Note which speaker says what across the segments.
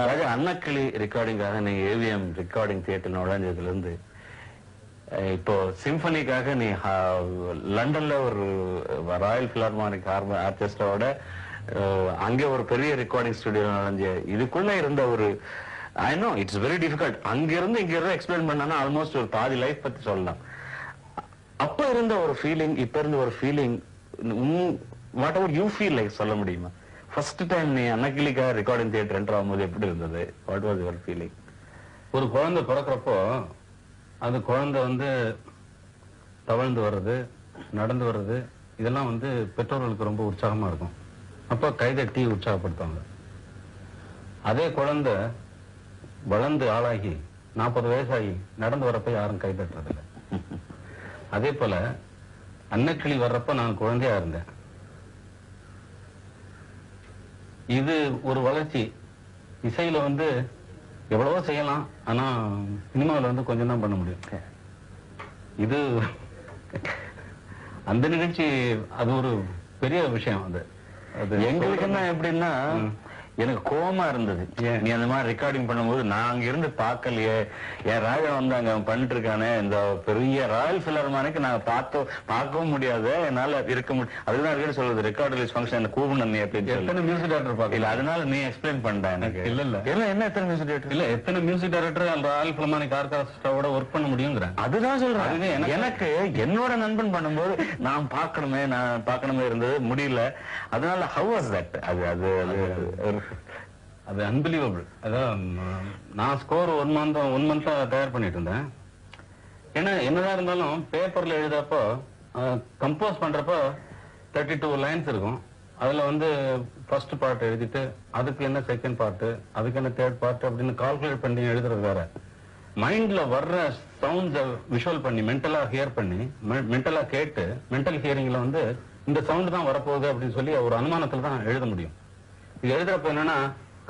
Speaker 1: அதாவது அன்னக்கிளி ரெக்கார்டிங்காக நீ AVM recording theatre நுழைஞ்சதுலேருந்து இப்போ சிம்பனிக்காக நீ லண்டன்ல ஒரு ராயல் பிலார்மானிக் ஆர்கெஸ்ட்ராவோட அங்கே ஒரு பெரிய ரெக்கார்டிங் ஸ்டுடியோ நுழைஞ்ச இதுக்குள்ள இருந்த ஒரு I know it's very difficult அங்கிருந்து இங்க இருந்து எக்ஸ்பிளைன் பண்ணனா ஆல்மோஸ்ட் ஒரு பாதி லைஃப் பத்தி சொல்லலாம். அப்ப இருந்த ஒரு ஃபீலிங் இப்ப இருந்த ஒரு feeling whatever you feel like சொல்ல முடியுமா? ஃபர்ஸ்ட் டைம் நீ அன்னக்கிளிக்காக ரெக்கார்டிங் தியேட்டர் என்டர் ஆகும்போது எப்படி இருந்தது? வாட் வாஸ் யுவர் ஃபீலிங்
Speaker 2: ஒரு குழந்தை பிறக்கிறப்போ அந்த குழந்தை வந்து தவழ்ந்து வர்றது நடந்து வர்றது இதெல்லாம் வந்து பெற்றோர்களுக்கு ரொம்ப உற்சாகமா இருக்கும். அப்போ கைதட்டி உற்சாகப்படுத்துவாங்க. அதே குழந்தை வளர்ந்து ஆளாகி நாற்பது வயசாகி நடந்து வரப்ப யாரும் கைதட்டுறதில்ல. அதே போல அன்னக்கிளி வர்றப்ப நான் குழந்தையா இருந்தேன். இது ஒரு வளர்ச்சி. இசையில வந்து எவ்வளவோ செய்யலாம் ஆனா சினிமாவில் வந்து கொஞ்சம் தான் பண்ண முடியும். இது அந்த நிகழ்ச்சி அது ஒரு பெரிய விஷயம் அது. அது
Speaker 1: எங்களுக்கு என்ன எப்படின்னா எனக்கு கோவமா இருந்தது? நீ அந்த மாதிரி ரெக்கார்டிங் பண்ணும்போது நான் அங்க இருந்து பார்க்கலையே. என் ராஜா வந்து அங்க பண்ணிட்டு இருக்கானே இந்த பெரிய ராயல் பிலர்மானுக்கு நான் பார்த்து பார்க்கவும் முடியாது. என்னால இருக்க முடியும் அதுதான் அடிக்கடி சொல்றது. ரெக்கார்ட் ரிலீஸ் ஃபங்க்ஷன் என்ன கூப்பிடணும் நீ
Speaker 2: எத்தனை மியூசிக் டைரக்டர்
Speaker 1: இல்ல
Speaker 2: பார்க்கல
Speaker 1: அதனால நீ எக்ஸ்பிளைன் பண்ண எனக்கு.
Speaker 2: இல்ல, இல்ல.
Speaker 1: என்ன என்ன எத்தனை மியூசிக் டேரக்டர்
Speaker 2: இல்ல எத்தனை மியூசிக் டைரக்டர் அந்த ராயல் பிலமானிக் ஆர்கெஸ்ட்ராவோட ஒர்க் பண்ண முடியுங்கிறேன்.
Speaker 1: அதுதான் சொல்றேன்.
Speaker 2: எனக்கு
Speaker 1: என்னோட நண்பன் பண்ணும்போது நான் பார்க்கணுமே நான் பார்க்கணுமே இருந்தது. முடியல. அதனால ஹவ் வாஸ் தட் அது அது. அது
Speaker 2: அன்பிலீவபிள் அதான் நான் ஸ்கோர் ஒன் மந்த் ஒன் மந்த்தாக தயார் பண்ணிட்டு இருந்தேன். ஏன்னா என்னதான் இருந்தாலும் பேப்பர்ல எழுதுறப்போ கம்போஸ் பண்றப்போ தேர்ட்டி டூ லைன்ஸ் இருக்கும். அதுல வந்து ஃபர்ஸ்ட் பார்ட் எழுதிட்டு அதுக்கு என்ன செகண்ட் பார்ட்டு அதுக்கு என்ன தேர்ட் பார்ட் அப்படின்னு கால்குலேட் பண்ணி எழுதுறது வேற. மைண்ட்ல வர்ற சவுண்ட்ஸை விஷுவல் பண்ணி மென்டலா ஹியர் பண்ணி மென்டலா கேட்டு மென்டல் ஹியரிங்ல வந்து இந்த சவுண்டு தான் வரப்போகுது அப்படின்னு சொல்லி ஒரு அனுமானத்தில் தான் எழுத முடியும். இது எழுதுறப்ப என்னன்னா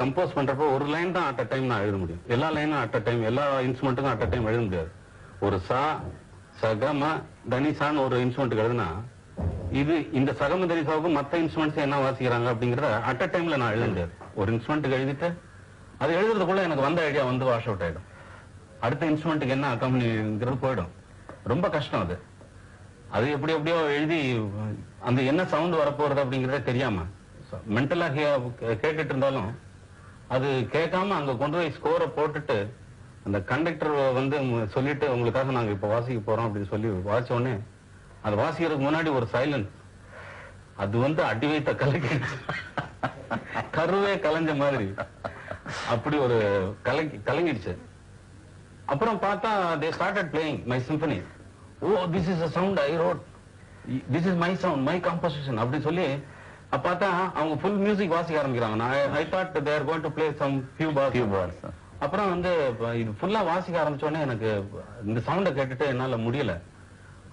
Speaker 2: கம்போஸ் பண்றப்போ ஒரு லைன் தான் அட் அ டைம் நான் எழுத முடியும். எல்லா லைனும் அட் அ டைம் எல்லா இன்ஸ்ட்ருமெண்ட்டுக்கும் அட் அ டைம் எழுத முடியாது. ஒரு சா சகம தனிசான்னு ஒரு இன்ஸ்ட்ருமெண்ட் எழுதுனா இது இந்த சகம தனிசாவுக்கு மத்த இன்ஸ்ட்ருமெண்ட்ஸ் என்ன வாசிக்கிறாங்க அப்படிங்கறத அட் அ டைம்ல நான் எழுத முடியாது. ஒரு இன்ஸ்ட்ருமெண்ட்டுக்கு எழுதிட்டு அது எழுதுறதுக்குள்ள எனக்கு வந்த ஐடியா வந்து வாஷ் அவுட் ஆயிடும். அடுத்த இன்ஸ்ட்ருமெண்ட்டுக்கு என்ன அக்கம்பனிங்கிறது போயிடும். ரொம்ப கஷ்டம் அது. அது எப்படி எப்படியோ எழுதி அந்த என்ன சவுண்ட் வரப்போறது அப்படிங்கறதே தெரியாம மென்டலாக கேட்டுட்டு இருந்தாலும் அது கேட்காம அங்க கொண்டு போய் ஸ்கோரை போட்டுட்டு அந்த கண்டக்டர் வந்து சொல்லிட்டு உங்களுக்காக நாங்க இப்ப வாசிக்க போறோம் அப்படின்னு சொல்லி வாசிச்ச உடனே அது வாசிக்கிறதுக்கு முன்னாடி ஒரு சைலன்ஸ் அது வந்து அடி வைத்த கலக்கி. கருவே கலைஞ்ச மாதிரி. அப்படி ஒரு கலங்கி கலங்கிடுச்சு. அப்புறம் பார்த்தா they started playing my symphony oh this is a sound I wrote this is my sound my composition அப்படி சொல்லி அப்ப பார்த்தா அவங்க ஃபுல் மியூசிக் வாசிக்க ஆரம்பிக்கிறாங்க. நான் I thought they are going to play some few bars
Speaker 1: Few bars.
Speaker 2: அப்புறம் வந்து இது ஃபுல்லா வாசிக்க ஆரம்பிச்ச உடனே எனக்கு இந்த சவுண்டை கேட்டுட்டு என்னால முடியல.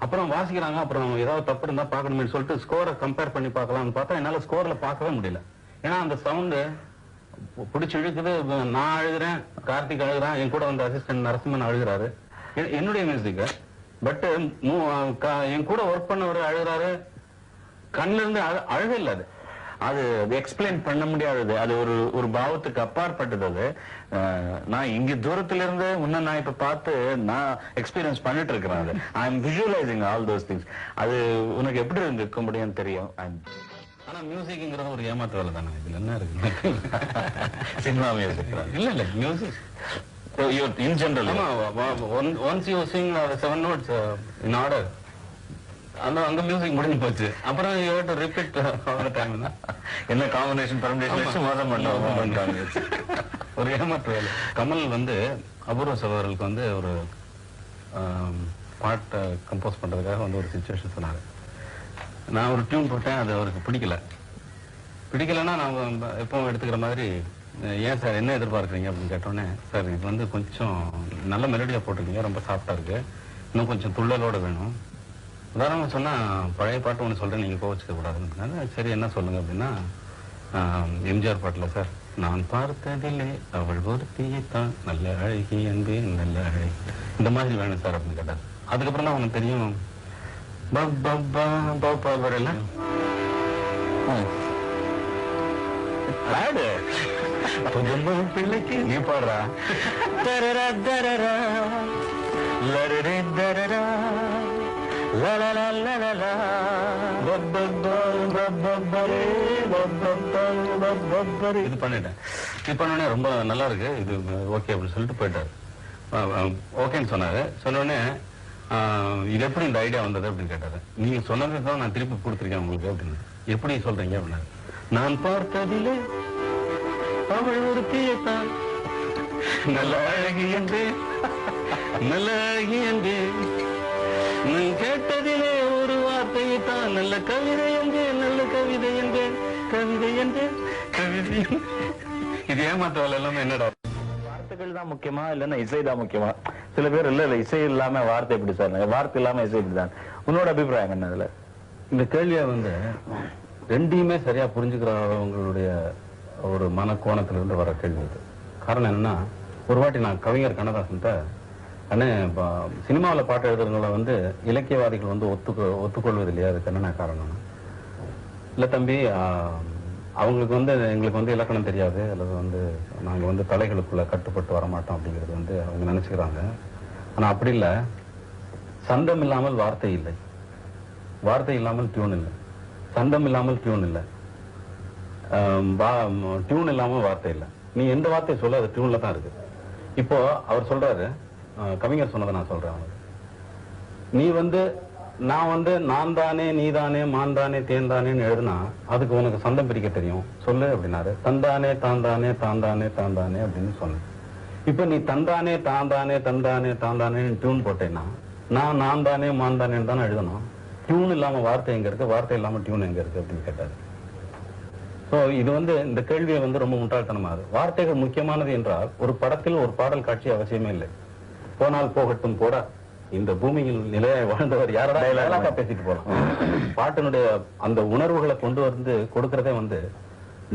Speaker 2: அப்புறம் வாசிக்கிறாங்க அப்புறம் ஏதாவது தப்பு இருந்தா பார்க்கணுமே சொல்லிட்டு ஸ்கோரை கம்பேர் பண்ணி பார்க்கலாம்னு பார்த்தா என்னால ஸ்கோர்ல பார்க்கவே முடியல. ஏன்னா அந்த சவுண்டு பிடிச்சி இழுக்குது. நான் அழுகிறேன் கார்த்திக் அழுகிறான் என் கூட வந்த அசிஸ்டன்ட் நரசிம்மன் அழுகிறாரு. என்னுடைய மியூசிக் பட் என் கூட ஒர்க் பண்ணவர் அழுகிறாரு. கண்ணுல இருந்து அழ- அழுகை இல்ல அது
Speaker 1: அது எக்ஸ்பிளைன் பண்ண முடியாதது அது ஒரு ஒரு பாவத்துக்கு அப்பாற்பட்டது அது நான் இங்க தூரத்துல இருந்து முன்ன நான் இப்ப பார்த்து நான் எக்ஸ்பீரியன்ஸ் பண்ணிட்டு இருக்கிறேன் அது I am visualising all those things அது உனக்கு எப்படி இருந்திருக்க முடியும்னு தெரியும்
Speaker 2: ஆனா மியூசிக்ங்கிறது ஒரு ஏமாத்து வேலை தானே இதுல என்ன இருக்கு
Speaker 1: சினிமா மியூசிக்
Speaker 2: இல்ல இல்ல music
Speaker 1: in general
Speaker 2: once you sing seven notes in order அந்த அங்க மியூசிக் முடிஞ்சு போச்சு. அப்புறம் you to repeat all time
Speaker 1: என்ன? காம்பினேஷன் பர்மினேஷன் வச்சு மோசம் பண்ணுவாங்க
Speaker 2: ஒரு ஏமாற்று வேலை கமல் வந்து அபூர்வ சகோதரர்களுக்கு வந்து ஒரு பாட்டை கம்போஸ் பண்றதுக்காக வந்து ஒரு சுச்சுவேஷன் சொன்னாரு. நான் ஒரு டியூன் போட்டேன் அது அவருக்கு பிடிக்கல. பிடிக்கலன்னா நான் எப்பவும் எடுத்துக்கிற மாதிரி ஏன் சார் என்ன எதிர்பார்க்குறீங்க அப்படின்னு கேட்டோன்னே சார் இது வந்து கொஞ்சம் நல்ல மெலடியா போட்டிருக்கீங்க ரொம்ப சாஃப்டா இருக்கு. இன்னும் கொஞ்சம் துள்ளலோட வேணும். உதாரணம் சொன்னா பழைய பாட்டு ஒன்று சொல்றேன் நீங்க கோவச்சுக்க கூடாதுன்னு சரி என்ன சொல்லுங்க அப்படின்னா எம்ஜிஆர் பாட்டுல சார் நான் பார்த்ததில்லை அவள் ஒருத்தியை தான் நல்ல அழகி அன்பே நல்ல அழகி. இந்த மாதிரி வேணும் சார் அப்படின்னு கேட்டார். அதுக்கப்புறம் தான் உனக்கு தெரியும் பப்பா வரல
Speaker 1: பிள்ளைக்கு
Speaker 2: நீ பாடுறா.
Speaker 1: தரரா தரரா. லரரே தரரா.
Speaker 2: இது பண்ணிட்டேன். இது பண்ணோடனே ரொம்ப நல்லா இருக்கு இது ஓகே அப்படின்னு சொல்லிட்டு போயிட்டாரு. ஓகேன்னு சொன்னாரு. சொன்னோடனே இது எப்படி இந்த ஐடியா வந்தது அப்படின்னு கேட்டாரு. நீங்க சொன்னதை தான் நான் திருப்பி கொடுத்துருக்கேன் உங்களுக்கு அப்படின்னு. எப்படி சொல்றீங்க அப்படின்னாரு. நான் பார்த்ததிலே அவள் ஒரு தீயத்தான் நல்ல அழகி என்று நல்ல அழகி என்று. நான் கேட்டதிலே தான் நல்ல கவிதை என்றேன் நல்ல கவிதை என்றேன் கவிதை என்றேன் கவிதை. இது ஏமாத்த வேலை எல்லாமே என்னடா?
Speaker 1: வார்த்தைகள் தான் முக்கியமா? இல்லன்னா இசை தான் முக்கியமா? சில பேர் இல்ல இல்ல இசை இல்லாம வார்த்தை எப்படி சார்? வார்த்தை இல்லாம இசை இப்படிதான் உன்னோட அபிப்பிராயம் என்ன இதுல?
Speaker 2: இந்த கேள்வியை வந்து ரெண்டையுமே சரியா புரிஞ்சுக்கிறவங்களுடைய ஒரு மனக்கோணத்துல இருந்து வர கேள்வி இது. காரணம் என்னன்னா ஒரு வாட்டி நான் கவிஞர் கண்ணதாசன்ட்ட அண்ணே சினிமாவில் பாட்டு எழுதுறவங்கள வந்து இலக்கியவாதிகள் வந்து ஒத்துக்க ஒத்துக்கொள்வது இல்லையா அதுக்கு என்னென்ன காரணம்? இல்லை தம்பி அவங்களுக்கு வந்து எங்களுக்கு வந்து இலக்கணம் தெரியாது. அல்லது வந்து நாங்கள் வந்து தலைகளுக்குள்ளே கட்டுப்பட்டு வரமாட்டோம் அப்படிங்கிறது வந்து அவங்க நினச்சிக்கிறாங்க. ஆனால் அப்படி இல்லை. சந்தம் இல்லாமல் வார்த்தை இல்லை. வார்த்தை இல்லாமல் டியூன் இல்லை. சந்தம் இல்லாமல் டியூன் இல்லை. டியூன் இல்லாமல் வார்த்தை இல்லை. நீ எந்த வார்த்தையை சொல்ல அது டியூனில் தான் இருக்குது இப்போது அவர் சொல்கிறாரு கவிஞர் சொன்னதை நான் சொல்றேன் அவனுக்கு. நீ வந்து நான் வந்து நான் தானே நீ தானே மான் தானே தேன் தானேன்னு எழுதுனா அதுக்கு உனக்கு சந்தம் பிரிக்க தெரியும். சொல்லு அப்படின்னாரு. தந்தானே தாந்தானே தாந்தானே தாந்தானே அப்படின்னு சொன்னேன் இப்ப நீ தந்தானே தாந்தானே தந்தானே தாந்தானேன்னு டியூன் போட்டேன்னா நான் நான் தானே மான் தானேன்னு தானே எழுதணும் டியூன் இல்லாம வார்த்தை எங்க இருக்கு? வார்த்தை இல்லாம டியூன் எங்க இருக்கு அப்படின்னு கேட்டாரு. ஸோ இது வந்து இந்த கேள்வியை வந்து ரொம்ப முட்டாள்தனமாகுது வார்த்தைகள் முக்கியமானது என்றால் ஒரு படத்தில் ஒரு பாடல் காட்சி அவசியமே இல்லை. போனால் போகட்டும் போடா இந்த பூமியில் நிலையாய் வாழ்ந்தவர் யாரடா பேசிட்டு போலாம். பாட்டினுடைய அந்த உணர்வுகளை கொண்டு வந்து கொடுக்கறதே வந்து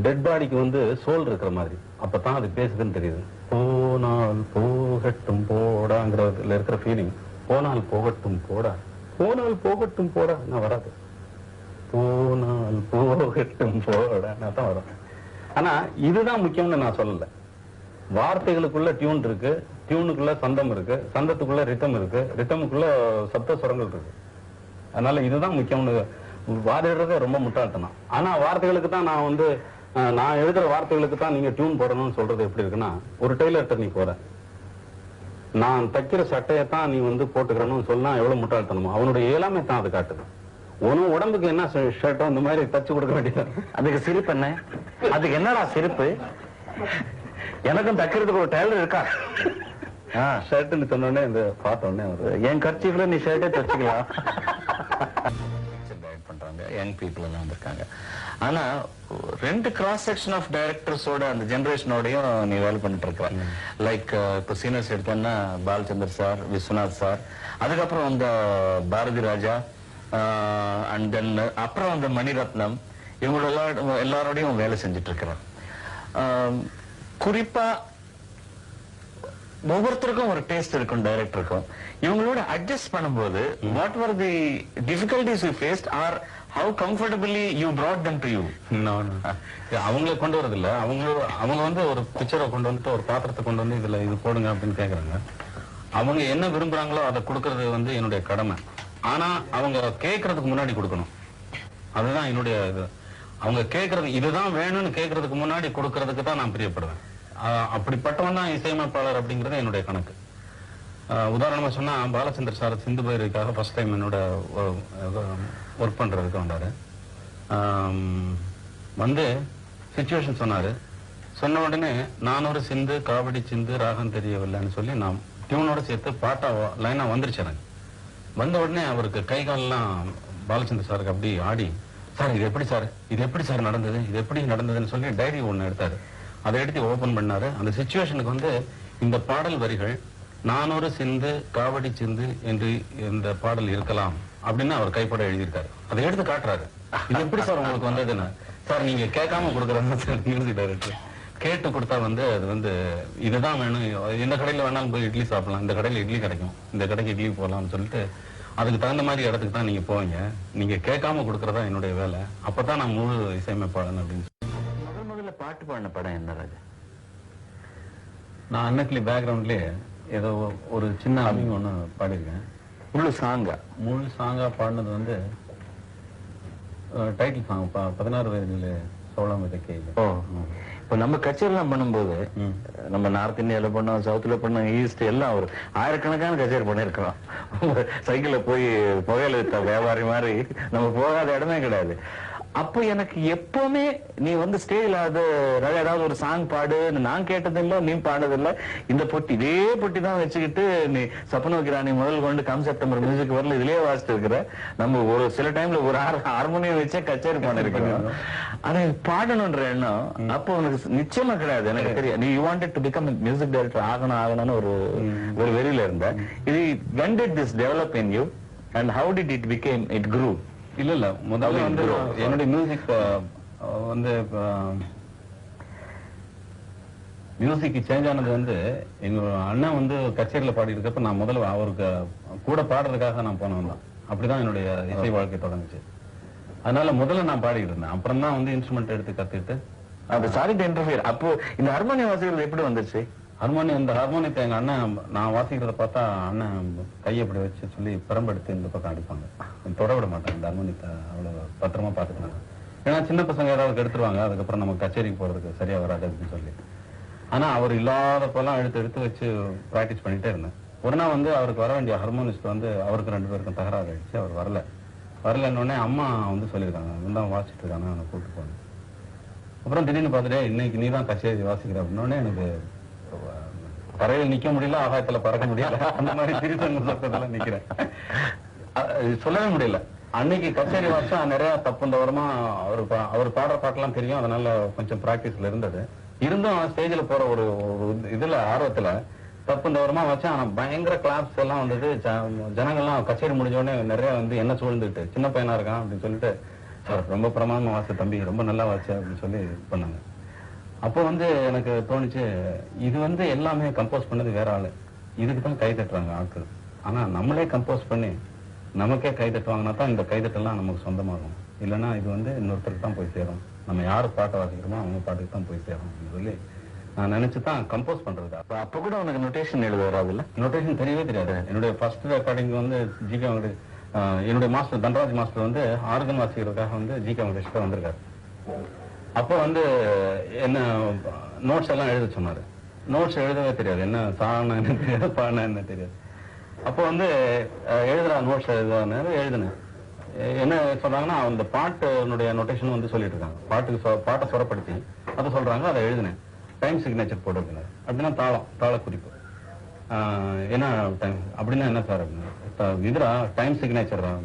Speaker 2: டெட் பாடிக்கு வந்து சோல் இருக்கிற மாதிரி. அப்பதான் அது பேசுதுன்னு தெரியுது. போனால் போகட்டும் போடாங்கிறதுல இருக்கிற ஃபீலிங் போனால் போகட்டும் போடா. போனால் போகட்டும் போடா நான் வராது. போனால் போகட்டும் போடா நான் தான் வரும் ஆனா இதுதான் முக்கியம்னு நான் சொல்லல. வார்த்தைகளுக்குள்ள டியூன் இருக்கு டியூனுக்குள்ள சந்தம் இருக்கு சந்தத்துக்குள்ள ரித்தம் இருக்கு ரித்தமுக்குள்ள சப்த சுரங்கள் இருக்கு. அதனால இதுதான் முக்கியம்னு வாதிடுறதே ரொம்ப முட்டாள்தனம். ஆனா வார்த்தைகளுக்கு தான் நான் வந்து நான் எழுதுற வார்த்தைகளுக்கு தான் நீங்க டியூன் போடணும்னு சொல்றது எப்படி இருக்குன்னா ஒரு டெய்லர்கிட்ட நீ போற. நான் தைக்கிற சட்டையை தான் நீ வந்து போட்டுக்கிறனும் சொன்னா எவ்வளவு முட்டாள்தனமோ அவனுடைய இயலாமை தான் அது காட்டுது. உன் உடம்புக்கு என்ன ஷர்ட்டோ இந்த மாதிரி தச்சு கொடுக்க வேண்டியது?
Speaker 1: அதுக்கு சிரிப்பு என்ன? அதுக்கு என்னடா சிரிப்பு? எனக்கும் தைக்கிறதுக்கு ஒரு டெய்லர் இருக்கா?
Speaker 2: ஷர்ட்னு சொன்ன உடனே இந்த பார்த்த உடனே ஒரு
Speaker 1: என் கர்ச்சீஃப்ல நீ ஷர்ட்டே தச்சுக்கலாம். கைட் பண்றாங்க. யங் பீப்புள் எல்லாம் வந்திருக்காங்க. ஆனா ரெண்டு கிராஸ் செக்ஷன் ஆஃப் டைரக்டர்ஸோட அந்த ஜெனரேஷனோடயும் நீ வேலை பண்ணிட்டு இருக்க. லைக் இப்போ சீனியர்ஸ் எடுத்தோன்னா பாலச்சந்தர் சார் விஸ்வநாத் சார் அதுக்கப்புறம் வந்த பாரதி ராஜா அண்ட் தென் அப்புறம் வந்த மணிரத்னம். இவங்களோட எல்லா எல்லாரோடையும் வேலை செஞ்சுட்டு இருக்கிறேன் குறிப்பா ஒவ்வொருத்தருக்கும் ஒரு டேஸ்ட் இருக்கும் டைரக்டருக்கும் இவங்களோட அட்ஜஸ்ட் பண்ணும்போது what were the difficulties you faced or how comfortably you you
Speaker 2: No, no. இது அவங்களே கொண்டு வரது இல்ல அவங்க அவங்க வந்து ஒரு பிக்சரை கொண்டு வந்துட்டு ஒரு பாத்திரத்தை கொண்டு வந்து இதுல இது போடுங்க அப்படின்னு கேக்குறாங்க. அவங்க என்ன விரும்புறாங்களோ அதை கொடுக்கறது வந்து என்னுடைய கடமை. ஆனா அவங்க கேட்கறதுக்கு முன்னாடி கொடுக்கணும். அதுதான் என்னுடைய இது. அவங்க கேட்கறது இதுதான் வேணும்னு கேட்கறதுக்கு முன்னாடி கொடுக்கறதுக்கு தான் நான் பிரியப்படுவேன். அப்படிப்பட்டவன் தான் இசையமைப்பாளர் அப்படிங்கிறது என்னுடைய கணக்கு. உதாரணமாக சொன்னால் பாலச்சந்தர் சார் சிந்து பைரவிக்காக ஃபர்ஸ்ட் டைம் என்னோட ஒர்க் பண்ணுறதுக்கு வந்தார். வந்து சுச்சுவேஷன் சொன்னார். சொன்ன உடனே நான் ஒரு சிந்து காவடி சிந்து ராகம் தெரியவில்லைன்னு சொல்லி நான் டியூனோட சேர்த்து பாட்டா லைனாக வந்துருச்சு எனக்கு. வந்த உடனே அவருக்கு கை காலெல்லாம் பாலச்சந்தர் சாருக்கு அப்படி ஆடி சார் இது எப்படி சார்? இது எப்படி சார் நடந்தது? இது எப்படி நடந்ததுன்னு சொல்லி டைரி ஒன்று எடுத்தார். அதை எடுத்து ஓபன் பண்ணாரு. அந்த சுச்சுவேஷனுக்கு வந்து இந்த பாடல் வரிகள் நானொரு சிந்து காவடி சிந்து என்று இந்த பாடல் இருக்கலாம் அப்படின்னு அவர் கைப்பட எழுதியிருக்காரு. அதை எடுத்து காட்டுறாரு. இது எப்படி சார் உங்களுக்கு வந்ததுன்னு? சார் நீங்க கேட்காம கொடுக்குறாங்க சார் மியூசிக் டைரக்டர் கேட்டு கொடுத்தா வந்து அது வந்து இதுதான் வேணும். எந்த கடையில வேணாலும் போய் இட்லி சாப்பிடலாம். இந்த கடையில இட்லி கிடைக்கும். இந்த கடைக்கு இட்லி போகலாம்னு சொல்லிட்டு அதுக்கு தகுந்த மாதிரி இடத்துக்கு தான் நீங்க போவீங்க. நீங்க கேட்காம கொடுக்கறதா என்னுடைய வேலை. அப்பதான் நான் முழு இசையமைப்பாளன் அப்படின்னு சொல்லி.
Speaker 1: பாட்டு பாடின படம் என்ன ராஜா?
Speaker 2: நான் அன்னக்கிளி பேக்ரவுண்ட்லயே ஏதோ ஒரு சின்ன அமிங் ஒன்று பாடியிருக்கேன்.
Speaker 1: முழு சாங்கா
Speaker 2: முழு சாங்கா பாடினது வந்து டைட்டில் சாங் பதினாறு வயதில் சோளம் விதைக்கையில்
Speaker 1: ஓ. இப்போ நம்ம கச்சேரிலாம் பண்ணும்போது. நம்ம நார்த் இந்தியால பண்ணோம் சவுத்துல பண்ணோம் ஈஸ்ட் எல்லாம் ஒரு ஆயிரக்கணக்கான கச்சேரி பண்ணிருக்கிறோம் சைக்கிள்ல போய் புகையில வித்த வியாபாரி மாதிரி நம்ம போகாத இடமே கிடையாது. அப்போ எனக்கு எப்பவுமே நீ வந்து ஸ்டேஜ்ல அது ஏதாவது ஒரு சாங் பாடு. நான் கேட்டதில்ல நீ பாடுறதில்ல இந்த பொட்டி இதே பொட்டி தான் வச்சுக்கிட்டு நீ சப்பன வைக்கிறானி முதல் கொண்டு கம் செப்டம்பர் மியூசிக் வரல இதுலயே வாசிட்டு இருக்கிற. நம்ம ஒரு சில டைம்ல ஒரு ஹார்மோனியம் வச்சே கச்சேரி பண்ணிருக்கோம். ஆனா பாடணுன்ற எண்ணம் அப்போ உனக்கு நிச்சயமா கிடையாது. எனக்கு தெரியும் நீ you wanted to become music director ஆகணும் ஆகணும்னு ஒரு ஒரு வெறியில இருந்த. இது when did this develop in you? And how did it became it grew?
Speaker 2: இல்ல இல்ல முதல்ல வந்து? என்னுடைய மியூசிக் வந்து மியூசிக் சேஞ்ச் ஆனது வந்து எங்க அண்ணன் வந்து கச்சேரியில பாடி இருக்கப்ப நான் முதல்ல அவருக்கு கூட பாடுறதுக்காக நான் போனவன் தான். அப்படிதான் என்னுடைய இசை வாழ்க்கை தொடங்குச்சு. அதனால முதல்ல நான் பாடிட்டு இருந்தேன் அப்புறம் தான் வந்து இன்ஸ்ட்ருமெண்ட் எடுத்து கத்துக்கிட்டு
Speaker 1: அந்த சாரி டு இன்டர்ஃபியர் அப்போ இந்த ஹார்மோனியம் வாசிக்கிறது எப்படி வந்துச்சு?
Speaker 2: ஹார்மோனியம் இந்த ஹார்மோனியத்தை எங்க அண்ணன் நான் வாசிக்கிறத பார்த்தா அண்ணன் கையை இப்படி வச்சு சொல்லி பெரம்பெடுத்து இந்த பக்கம் அடிப்பாங்க. தொட விட மாட்டாங்க இந்த ஹார்மோனியத்தை அவ்வளவு பத்திரமா பார்த்துக்கிறாங்க ஏன்னா சின்ன பசங்க ஏதாவது எடுத்துருவாங்க அதுக்கப்புறம் நம்ம கச்சேரிக்கு போறதுக்கு சரியா வராது அப்படின்னு சொல்லி. ஆனா அவர் இல்லாதப்பெல்லாம் எடுத்து எடுத்து வச்சு ப்ராக்டிஸ் பண்ணிட்டே இருந்தேன். ஒரு நாள் வந்து அவருக்கு வர வேண்டிய ஹார்மோனிஸ்ட் வந்து அவருக்கு ரெண்டு பேருக்கும் தகராறு ஆயிடுச்சு அவர் வரல. வரலன்னொடனே அம்மா வந்து சொல்லியிருக்காங்க இவன் வாசிட்டு இருக்காங்க அவனை கூப்பிட்டு போனேன். அப்புறம் திடீர்னு பார்த்துட்டே இன்னைக்கு நீ தான் கச்சேரி வாசிக்கிற அப்படின்னோடனே எனக்கு தரையில் நிக்க முடியல ஆகாயத்துல பறக்க முடியல. அந்த மாதிரி திருத்தங்க சத்தத்துல நிக்கிறேன். சொல்லவே முடியல. அன்னைக்கு கச்சேரி வாசா நிறைய தப்பு தவறமா அவர் பா- அவர் பாடுற பாட்டெல்லாம் தெரியும். அதனால கொஞ்சம் பிராக்டிஸ்ல இருந்தது. இருந்தும் ஸ்டேஜ்ல போற ஒரு இதுல ஆர்வத்துல தப்பு தவறமா வச்சேன். ஆனா பயங்கர கிளாப்ஸ் எல்லாம் வந்தது. ஜனங்கள்லாம் கச்சேரி முடிஞ்ச உடனே நிறைய வந்து என்ன சூழ்ந்துட்டு சின்ன பையனா இருக்கான் அப்படின்னு சொல்லிட்டு சார் ரொம்ப பிரமாதமா வாச தம்பி ரொம்ப நல்லா வாச்சு அப்படின்னு சொல்லி இது பண்ணாங்க. அப்போ வந்து எனக்கு தோணுச்சு இது வந்து எல்லாமே கம்போஸ் பண்ணது வேற ஆளு. இதுக்கு தான் கை தட்டுறாங்க ஆட்கள். ஆனா நம்மளே கம்போஸ் பண்ணி நமக்கே கை தட்டுவாங்கன்னா தான் இந்த கைதட்டெல்லாம் நமக்கு சொந்தமாகும். இல்லைன்னா இது வந்து இன்னொருத்தருக்கு தான் போய் சேரும். நம்ம யார் பாட்டை வாசிக்கிறோமோ அவங்க பாட்டுக்கு தான் போய் சேரும் சொல்லி நான் நினைச்சு தான் கம்போஸ் பண்றது
Speaker 1: அப்ப அப்ப கூட உனக்கு நோட்டேஷன் எழுத வராதுல்ல?
Speaker 2: நோட்டேஷன் தெரியவே தெரியாது. என்னுடைய ஃபர்ஸ்ட் ரெக்கார்டிங் வந்து ஜிகே வெங்கடேஷ் என்னுடைய மாஸ்டர் தன்ராஜ் மாஸ்டர் வந்து ஆர்கன் வாசிக்கிறதுக்காக வந்து ஜிகே வெங்கடேஷ் வந்திருக்காரு. அப்போ வந்து என்ன நோட்ஸ் எல்லாம் எழுத சொன்னாரு. நோட்ஸ் எழுதவே தெரியாது. என்ன சாணம் என்ன தெரியாது பாடம் என்ன தெரியாது. அப்போ வந்து எழுதுறா நோட்ஸ் எழுதுறாரு எழுதினேன். என்ன சொல்றாங்கன்னா அந்த பாட்டுனுடைய நொட்டேஷன் வந்து சொல்லிட்டு இருக்காங்க பாட்டுக்கு சொ- பாட்டை சுரப்படுத்தி அதை சொல்றாங்க அதை எழுதினேன். டைம் சிக்னேச்சர் போட்டு அப்படின்னாரு அப்படின்னா தாளம் தாள குறிப்பு என்ன டைம் அப்படின்னா என்ன சார் அப்படின்னா இதுரா டைம் சிக்னேச்சர் தான்.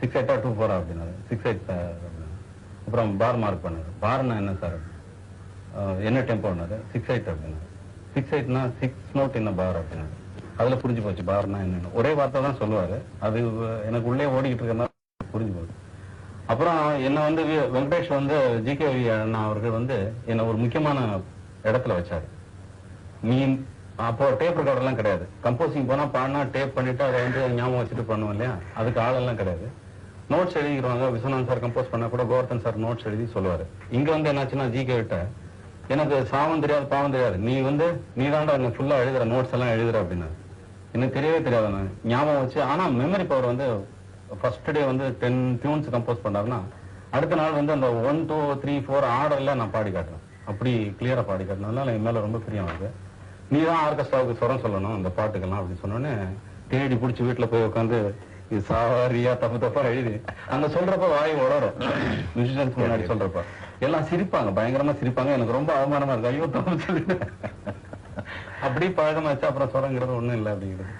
Speaker 2: சிக்ஸ் எயிட்டா டூ ஃபோரா அப்படின்னா சிக்ஸ் எயிட் சார் அப்புறம் பார் மார்க் பண்ணார். பார்னா என்ன சார் என்ன டெம்போனாரு சிக்ஸ் எயிட் அப்படின்னாரு. சிக்ஸ் எயிட்னா சிக்ஸ் நோட் என்ன பார் அப்படின்னாரு. அதில் புரிஞ்சு போச்சு. பார்னா என்னன்னு. ஒரே வார்த்தை தான் சொல்லுவார். அது எனக்கு உள்ளே ஓடிக்கிட்டு இருக்கிறதுனால புரிஞ்சு போச்சு. அப்புறம் என்னை வந்து வெங்கடேஷ் வந்து ஜி கே அண்ணா அவர்கள் வந்து என்னை ஒரு முக்கியமான இடத்துல வச்சார். மீன் அப்போ டேப் ரெக்கார்டெல்லாம் கிடையாது. கம்போசிங் போனால் பாடினா டேப் பண்ணிவிட்டு அதை வந்து ஞாபகம் வச்சுட்டு பண்ணுவோம் இல்லையா? அதுக்கு ஆளெல்லாம் கிடையாது. நோட்ஸ் எழுதிடுவாங்க விஸ்வநாதன் சார் கம்போஸ் பண்ணா கூட கோவர்தன் சார் நோட்ஸ் எழுதி சொல்லுவாரு. இங்க வந்து என்னாச்சுன்னா ஜிகே விட்ட எனக்கு சாவம் தெரியாது பாவம் தெரியாது. நீ வந்து நீ தாண்டா என்ன ஃபுல்லா எழுதுற நோட்ஸ் எல்லாம் எழுதுற அப்படின்னா எனக்கு தெரியவே தெரியாது நான் ஞாபகம் வச்சு ஆனா மெமரி பவர் வந்து ஃபர்ஸ்ட் டே வந்து டென் டியூன்ஸ் கம்போஸ் பண்ணாருன்னா அடுத்த நாள் வந்து அந்த ஒன் டூ த்ரீ ஃபோர் ஆர்டர்ல நான் பாடி காட்டுறேன் அப்படி கிளியரா பாடி காட்டினதுனால என் மேல ரொம்ப பிரியம் வருது நீ தான் ஆர்கெஸ்ட்ராவுக்கு சுரம் சொல்லணும் அந்த பாட்டுக்கெல்லாம் அப்படின்னு சொன்னோடனே தேடி பிடிச்சி வீட்டுல போய் உட்காந்து சாரியா தப்பு தப்பா எழுதி. அங்க சொல்றப்ப வாய் உளரும் மியூசிஷியன்ஸ் முன்னாடி சொல்றப்ப. எல்லாம் சிரிப்பாங்க பயங்கரமா சிரிப்பாங்க. எனக்கு ரொம்ப அவமானமா இருக்கு. ஐயோ தப்பு சொல்லிட்டு அப்படி பழக்கமாச்சு அப்புறம் சுரங்கிறது ஒண்ணும் இல்லை அப்படிங்கிறது.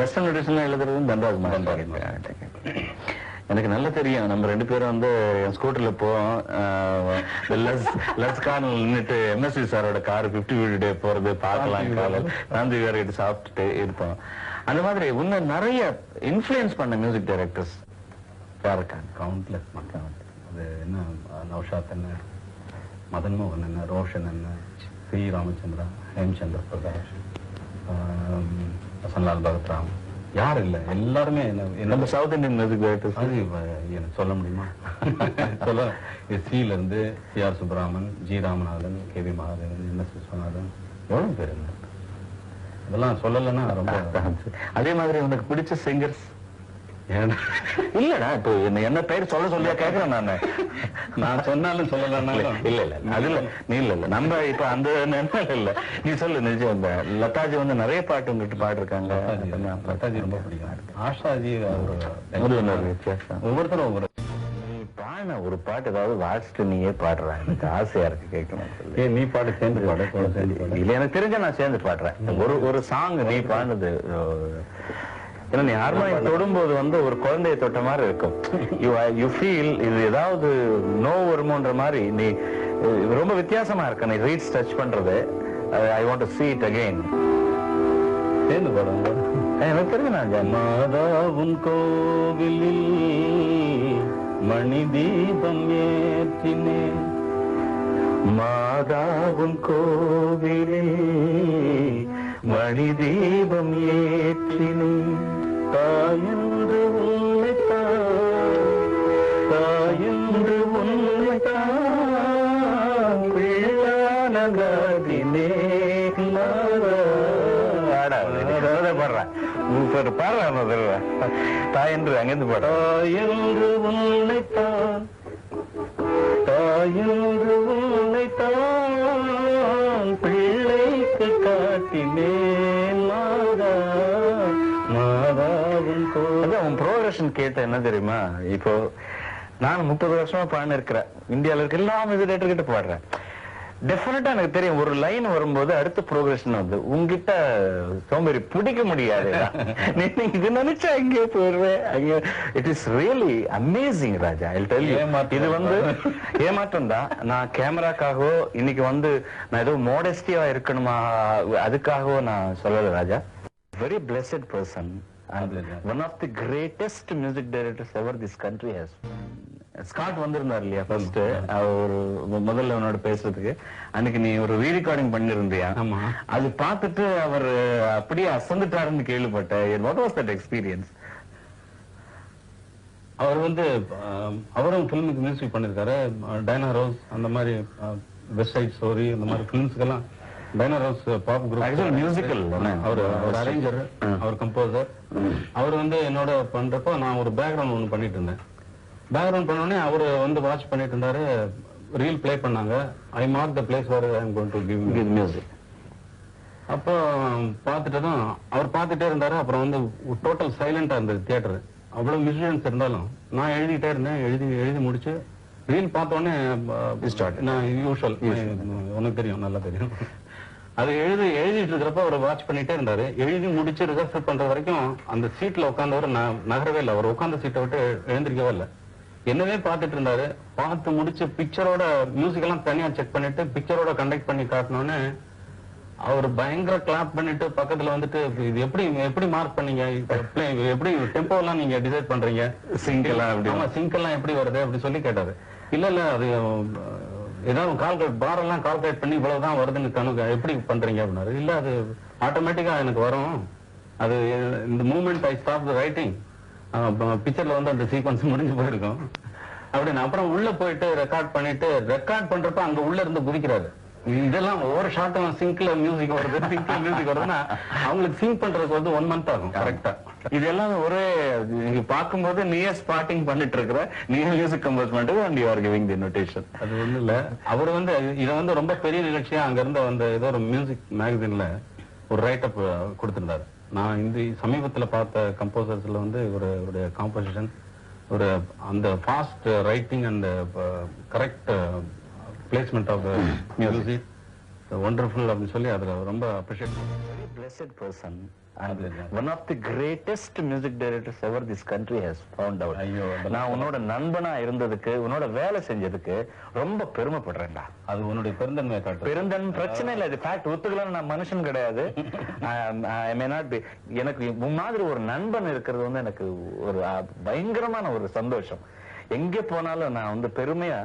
Speaker 1: வெஸ்டர்ன் நோட்டேஷன் எழுதுறது தண்டாஜ்
Speaker 2: தண்டாஜ்
Speaker 1: எனக்கு நல்லா தெரியும். நம்ம ரெண்டு பேரும் வந்து என் ஸ்கூட்டர்ல போவோம் லஸ் லஸ் கார்னல் நின்னுட்டு எம்எஸ்வி சாரோட கார் பிப்டி வீடு போறது பார்க்கலாம் காலையில் காந்தி வேற சாப்பிட்டுட்டு இருப்போம் அந்த மாதிரி இன்னும் நிறைய இன்ஃப்ளூயன்ஸ் பண்ண மியூசிக் டைரக்டர்ஸ் யாருக்காங்க
Speaker 2: கவுண்ட்லெஸ் மக்கள். அது என்ன நௌஷாத் என்ன மதன் மோகன் என்ன ரோஷன் என்ன ஸ்ரீ ராமச்சந்திரா ஹேம்சந்திர பிரகாஷ் வசன்லால் பகத்ராம் யார் இல்ல. எல்லாருமே என்ன என்ன
Speaker 1: நம்ம சவுத் இந்தியன் மியூசிக் டைரக்டர்ஸ்
Speaker 2: அது எனக்கு சொல்ல முடியுமா? சொல்ல. ஸ்ரீல இருந்து C R Subbaraman G Ramanathan K V Mahadevan N S Viswanathan. எவ்வளவு பேர் இருந்தாங்க? இதெல்லாம் சொல்லலைன்னா ரொம்ப
Speaker 1: அதே மாதிரி உனக்கு பிடிச்ச சிங்கர்ஸ் இல்லடா இப்போ என்ன என்ன பேர் சொல்ல சொல்லியா கேக்குறேன் நானு.
Speaker 2: நான் சொன்னாலும் சொல்லலைன்னாலும்.
Speaker 1: இல்ல இல்ல அதுல நீ இல்ல இல்ல. நம்ம இப்ப அந்த இல்ல. நீ சொல்லு நிஜம் இந்த லதாஜி வந்து நிறைய பாட்டு உங்ககிட்ட பாடிருக்காங்க.
Speaker 2: லதாஜி ரொம்ப பிடிக்கும். ஆஷாஜி ஒவ்வொருத்தரும் ஒவ்வொரு
Speaker 1: பாடின ஒரு பாட்டு ஏதாவது வாசிட்டு நீயே பாடுற. எனக்கு ஆசையா இருக்கு கேட்கணும்
Speaker 2: ஏ நீ பாடு சேர்ந்து பாடு.
Speaker 1: இல்ல எனக்கு தெரிஞ்ச நான் சேர்ந்து பாடுறேன். ஒரு ஒரு சாங் நீ பாடுனது ஏன்னா நீ ஹார்மோனியம் தொடும்போது வந்து ஒரு குழந்தைய தொட்ட மாதிரி இருக்கும். யூ யூ ஃபீல் இது ஏதாவது நோ வருமோன்ற மாதிரி நீ ரொம்ப வித்தியாசமா இருக்கு. நீ ரீட்ஸ் டச் பண்றது. I want to see it again.
Speaker 2: சேர்ந்து பாடுங்க
Speaker 1: எனக்கு தெரிஞ்சு நான்
Speaker 2: மாதா உன் கோவிலில் மணி தீபம் ஏற்றினேன்
Speaker 1: மாதாவும் கோவிலே மணி தீபம் ஏற்றினே.
Speaker 2: தாயென்று
Speaker 1: பாடுறேன் தாயென்று அங்கிருந்து பாடுற
Speaker 2: தாயென்று உன்னை தான் தாயென்று உன்னை தான் பிள்ளைக்கு காட்டினேன் மாதா
Speaker 1: அதான் உன் ப்ரோக்ரஷன் கேட்ட என்ன தெரியுமா? இப்போ நான் முப்பது வருஷமா பாடினு இருக்கிறேன். இந்தியால இருக்க எல்லா மியூசிக் கிட்ட பாடுறேன். டெஃபினட்டா எனக்கு தெரியும். ஒரு லைன் வரும்போது அடுத்த ப்ரோக்ரஷன் வந்து உங்ககிட்ட சோம்பேறி பிடிக்க முடியாது. இது நினைச்சா அங்கே போயிடுவேன் அங்கே it is really amazing Raja. இது வந்து ஏமாற்றம் தான். நான் கேமராக்காகவோ இன்னைக்கு வந்து நான் ஏதோ மோடஸ்டியா இருக்கணுமா? அதுக்காகவோ நான் சொல்லல Raja. Very blessed person. And
Speaker 2: அப்படியா?
Speaker 1: one of the greatest music directors ever this country has. Scott வந்திருந்தார் இல்லையா ஃபர்ஸ்ட் அவர் மு- முதல்ல உன்னோட பேசுறதுக்கு. அன்னைக்கு நீ ஒரு ரீ ரெக்கார்டிங் பண்ணிருந்தியா?
Speaker 2: ஆமா.
Speaker 1: அது பார்த்துட்டு அவர் அப்படியே அசந்துட்டாருன்னு கேள்விப்பட்டேன். வாட் வாஸ் தட் எக்ஸ்பீரியன்ஸ்
Speaker 2: அவர் வந்து அவரும் ஃபிலிமுக்கு மியூசிக் பண்ணிருக்காரு. டைனா ரோஸ் அந்த மாதிரி வெஸ்ட் சைட் ஸ்டோரி அந்த மாதிரி ஃபிலிம்ஸ்க்கெல்லாம் டைனா ரோஸ் பாப் குரூப்
Speaker 1: தானே?
Speaker 2: அவர் அவர் அரேஞ்சர். அவர் கம்போசர் அவர் வந்து என்னோட பண்றப்போ நான் ஒரு பேக்ரவுண்ட் ஒன்று பண்ணிட்டு இருந்தேன். பேக்ரவுண்ட் பண்ணோடனே அவர் வந்து வாட்ச் பண்ணிட்டு இருந்தாரு. ரீல் ப்ளே பண்ணாங்க. I mark the place where I am going to give
Speaker 1: music
Speaker 2: அப்போ பார்த்துட்டதும் அவர் பார்த்துட்டே இருந்தாரு. அப்புறம் வந்து டோட்டல் சைலண்டா இருந்தது தியேட்டர் அவ்வளவு மியூசியன்ஸ் இருந்தாலும் நான் எழுதிட்டே இருந்தேன். எழுதி எழுதி முடிச்சு ரீல் பார்த்தோன்னே நான் யூஷுவல் உனக்கு தெரியும் நல்லா தெரியும். அது எழுதி எழுதிட்டு இருக்கிறப்ப அவர் வாட்ச் பண்ணிட்டே இருந்தாரு. எழுதி முடிச்சு ரிஹர்சல் பண்ற வரைக்கும் அந்த சீட்ல உட்கார்ந்தவர் ந- நகரவே இல்லை. அவர் உட்கார்ந்த சீட்டை விட்டு எழுந்திருக்கவே இல்லை. என்னவே பார்த்துட்டு இருந்தாரு. பார்த்து முடிச்சு பிக்சரோட மியூசிக் எல்லாம் தனியா செக் பண்ணிட்டு பிக்சரோட கண்டக்ட் பண்ணி காட்டினோன்னே அவர் பயங்கர கிளாப் பண்ணிட்டு பக்கத்துல வந்துட்டு இது எப்படி எப்படி மார்க் பண்ணீங்க? எப்படி டெம்போ எல்லாம் நீங்க டிசைட் பண்றீங்க?
Speaker 1: Sync எல்லாம்?
Speaker 2: ஆமா சிங்க் எல்லாம் எப்படி வருது? அப்படி சொல்லி கேட்டாரு. இல்ல இல்ல அது ஏதாவது கால்குலேட் பார் எல்லாம் கால்குலேட் பண்ணி இவ்வளவுதான் வருதுன்னு கணக்கு எப்படி பண்றீங்க அப்படின்னாரு. இல்ல அது ஆட்டோமேட்டிக்கா எனக்கு வரும். அது இந்த moment I stop the writing பிக்சர்ல வந்து அந்த சீக்வன்ஸ் முடிஞ்சு போயிருக்கும். அப்படின்னு அப்புறம் உள்ள போயிட்டு ரெக்கார்ட் பண்ணிட்டு ரெக்கார்ட் பண்றப்ப அங்க உள்ள இருந்து குதிக்கிறாரு. இதெல்லாம் ஒவ்வொரு ஷாட்டும் சிங்க்ல மியூசிக் வருது சிங்க்ல மியூசிக் வருதுன்னா அவங்களுக்கு சிங்க் பண்றதுக்கு வந்து ஒன் மந்த் ஆகும் கரெக்டா
Speaker 1: இதெல்லாம் ஒரே நீங்க பார்க்கும்போது நீயே ஸ்பாட்டிங் பண்ணிட்டு இருக்கிற நீயே மியூசிக் கம்போஸ் பண்ணிட்டு and you are giving the notation
Speaker 2: அது ஒண்ணு இல்ல. அவர் வந்து இத வந்து ரொம்ப பெரிய நிகழ்ச்சியா அங்க இருந்த அந்த ஏதோ ஒரு மியூசிக் மேகசின்ல ஒரு ரைட் அப் கொடுத்திருந்தாரு. நான் இந்த சமீபத்துல பார்த்த கம்போசர்ஸ்ல வந்து ஒரு ஒரு காம்போசிஷன் ஒரு அந்த fast writing and correct placement of music wonderful அப்படின்னு சொல்லி அதுல ரொம்ப அப்ரிஷியேட்
Speaker 1: very blessed person.
Speaker 2: அது
Speaker 1: one of the greatest music directors ever this country has found out.
Speaker 2: ஐயோ,
Speaker 1: நான் உன்னோட நண்பனா இருந்ததுக்கு உன்னோட வேலை செஞ்சதுக்கு ரொம்ப பெருமைப்படுறேன்டா.
Speaker 2: அது உன்னுடைய பெருந்தன்மையை காட்டு
Speaker 1: பெருந்தன் பிரச்சனை இல்ல இது ஃபேக்ட் ஒத்துக்கலாம் நான் மனுஷன் கிடையாது. ஐ மே நாட் பி எனக்கு உன் மாதிரி ஒரு நண்பன் இருக்கிறது வந்து எனக்கு ஒரு பயங்கரமான ஒரு சந்தோஷம். எங்க போனாலும் நான் வந்து பெருமையா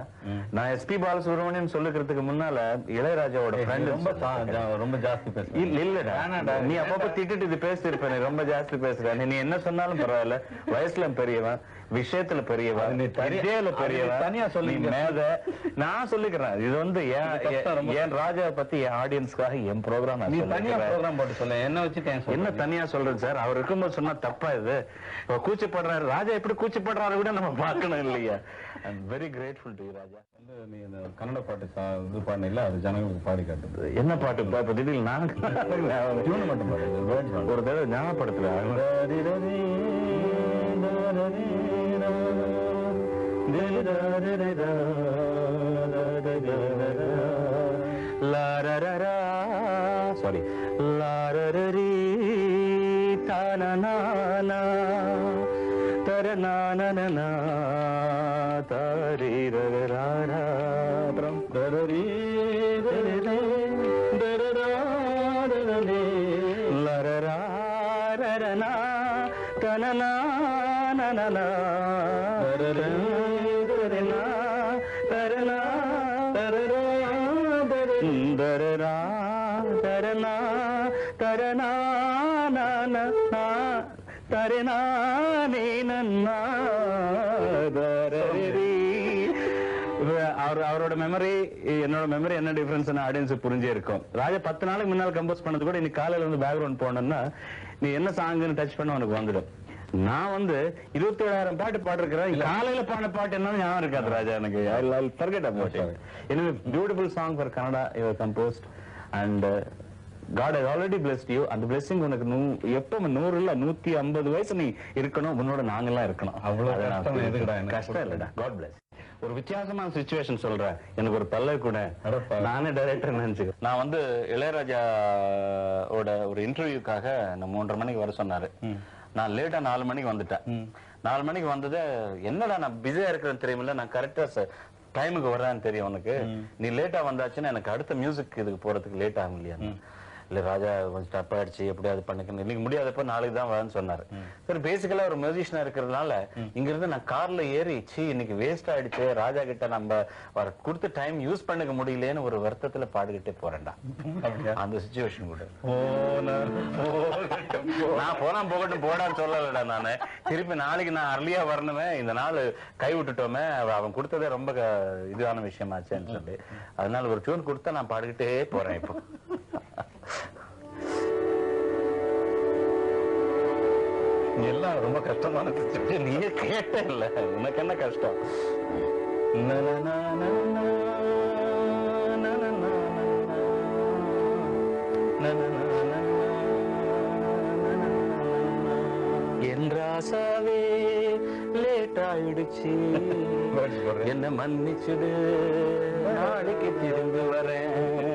Speaker 1: நான் எஸ்பி பாலசுப்ரமணியன் சொல்லுக்கிறதுக்கு முன்னால இளையராஜாவோட ஃப்ரெண்ட்
Speaker 2: ரொம்ப ரொம்ப ஜாஸ்தி பேசுறேன்
Speaker 1: இல்ல இல்லடா. நீ அப்பப்ப திட்டிட்டு இது பேசியிருப்ப நீ ரொம்ப ஜாஸ்தி பேசுற. நீ நீ என்ன சொன்னாலும் பரவாயில்ல. வயசுல பெரியவன். விஷயத்துல பெரியவா.
Speaker 2: அது
Speaker 1: பெரியவா.
Speaker 2: தனியா சொல்லிக்க.
Speaker 1: நீ மேத. நான் சொல்லிக்கிறேன். இது வந்து என். என் ராஜாவை பத்தி என் ஆடியன்ஸ்க்காக என் ப்ரோக்ராம்
Speaker 2: நீ தனியா ப்ரோக்ராம் போட்டு சொல்ல. என்ன வச்சு ஏன்?
Speaker 1: என்ன தனியா சொல்றது சார் அவர் இருக்கும்போது சொன்னா தப்பா இது. இப்ப கூச்சப்படுறாரு. ராஜா எப்படி கூச்சப்படுறாரு கூட நம்ம பார்க்கணும் இல்லையா? Very grateful to Raja.
Speaker 2: வந்து நீ இந்த கன்னட பாட்டு இது பாடினில்ல அது ஜனங்களுக்கு பாடி காட்டுது.
Speaker 1: என்ன பாட்டு? இப்ப திடீர்னு நான்
Speaker 2: மட்டும்.
Speaker 1: ஒரு தடவை ஞாபகப்படுத்தல సారీ లారీ తన నానా తర నాన తారీ தரனா தரனா தரனா நன்னா அவர் அவரோட மெமரி என்னோட மெமரி என்ன டிஃபரன்ஸ் ஆடியன்ஸ் புரிஞ்சே இருக்கும். ராஜா பத்து நாளைக்கு முன்னால் கம்போஸ் பண்ணது கூட இன்னைக்கு காலையில வந்து பேக்ரவுண்ட் போனோம்னா நீ என்ன சாங்குன்னு டச் பண்ண உனக்கு வந்துடும். நான் வந்து இருபத்தி ஏழாயிரம் பாட்டு பாடிருக்கிறேன். காலையில பாடின பாட்டு என்ன ஞாபகம் இருக்காது ராஜா எனக்கு. ஃபர்கெட் அபவுட் எனவே beautiful song for Canada your composed and God has already blessed you அந்த blessing உனக்கு நூ எப்ப நூறு இல்ல நூத்தி ஐம்பது வயசு நீ இருக்கணும். உன்னோட நாங்கெல்லாம் இருக்கணும்.
Speaker 2: அவ்வளவு கஷ்டம்
Speaker 1: இல்லடா. God bless. ஒரு வித்தியாசமான சுச்சுவேஷன் சொல்றேன். எனக்கு ஒரு பல்ல கூட. நானே டைரக்டர் நினைச்சுக்கிறேன். நான் வந்து இளையராஜா ஓட ஒரு இன்டர்வியூக்காக நான் மூன்றரை மணிக்கு வர சொன்னாரு. நான் லேட்டா நாலு மணிக்கு வந்துட்டேன். நாலு மணிக்கு வந்தது என்னடா நான் பிஸியா இருக்கிறேன்னு தெரியுமில்ல நான் கரெக்டா டைமுக்கு வர்றேன்னு தெரியும் உனக்கு. நீ லேட்டா வந்தாச்சுன்னா எனக்கு அடுத்த மியூசிக் இதுக்கு போறதுக்கு லேட் ஆகும் இல்லையா? இல்ல ராஜா கொஞ்சம் டப் ஆயிடுச்சு எப்படியாவது பண்ணிக்கணும் இன்னைக்கு முடியாதப்ப நாளைக்கு தான் வரேன்னு சொன்னாரு. சரி பேசிக்கலா ஒரு மியூசிஷியனா இருக்கிறதுனால இங்க இருந்து நான் கார்ல ஏறி சி இன்னைக்கு வேஸ்ட் ஆயிடுச்சு ராஜா கிட்ட நம்ம வர கொடுத்த டைம் யூஸ் பண்ணிக்க முடியலன்னு ஒரு வருத்தத்துல பாடிக்கிட்டே போறேன்டா? அந்த சுச்சுவேஷன் கூட. நான் போனா போகட்டும் போடான்னு சொல்லலடா நானு. திருப்பி நாளைக்கு நான் அர்லியா வரணுமே இந்த நாள் கை விட்டுட்டோமே அவ- அவன் கொடுத்ததே ரொம்ப இதுவான விஷயமாச்சேன்னு சொல்லி. அதனால ஒரு டியூன் கொடுத்தா நான் பாடிக்கிட்டே போறேன் இப்போ.
Speaker 2: எல்லாம் ரொம்ப கஷ்டமான
Speaker 1: பிரச்சனை நீங்க கேட்டல உனக்கு என்ன கஷ்டம் என்றாசாவே லேட் ஆயிடுச்சு என்ன மன்னிச்சுடு நாளைக்கு திரும்பி வரேன்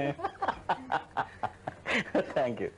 Speaker 1: Thank you.